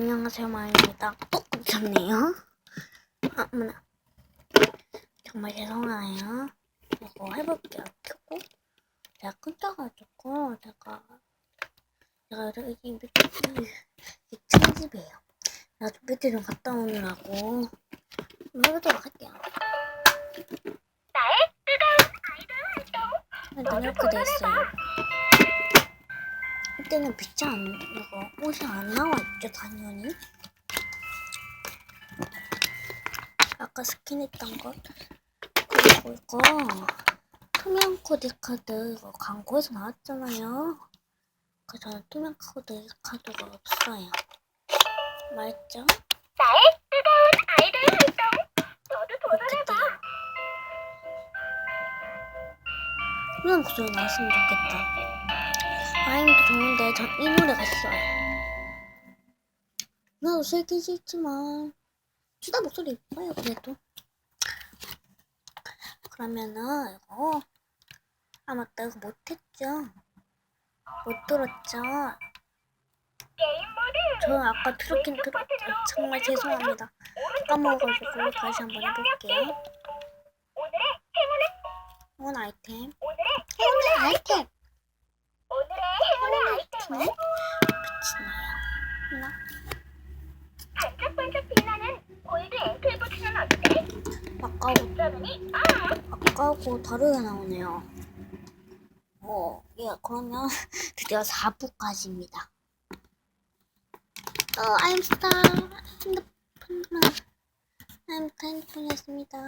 안녕하세요 마입니다. 어? 잡네요. 아 어머나. 정말 죄송해요. 이거 해볼게요. 켜고. 제가 끊겨가지고 제가 제가 이렇게 밑에 층 집이에요. 나도 밑에 좀 갔다 오느라고 해보도록 할게요. 나의 뜨거운 아이돌 활동 돼 있어요. 이 때는 빛이 안 이거 옷이 안 나와 있죠 당연히. 아까 스킨했던 것 그리고 이거 투명 코디 카드 이거 광고에서 나왔잖아요. 그 저는 투명 코디 카드가 없어요. 맞죠? 나의 뜨거운 아이돌 활동 너도 도전해봐 이런 목소리 나왔으면 좋겠다 좋은데 전이 노래가 있어요. 나도 슬기지 있지만 수다 목소리 이뻐요 그래도. 그러면은 이거 아 맞다 이거 못했죠? 못 들었죠? 저 아까 들었긴 들었죠 정말 죄송합니다. 까먹어가지고 다시 한번 해볼게요. 오늘의 행운의 이건 아이템. 오늘의 행운의 아이템 아까고 그러더니 아 아까고 다르게 나오네요. 어, 예, 그러면 드디어 4부까지입니다. 어, I'm star 핸드폰만 I'm 핸드폰이었습니다.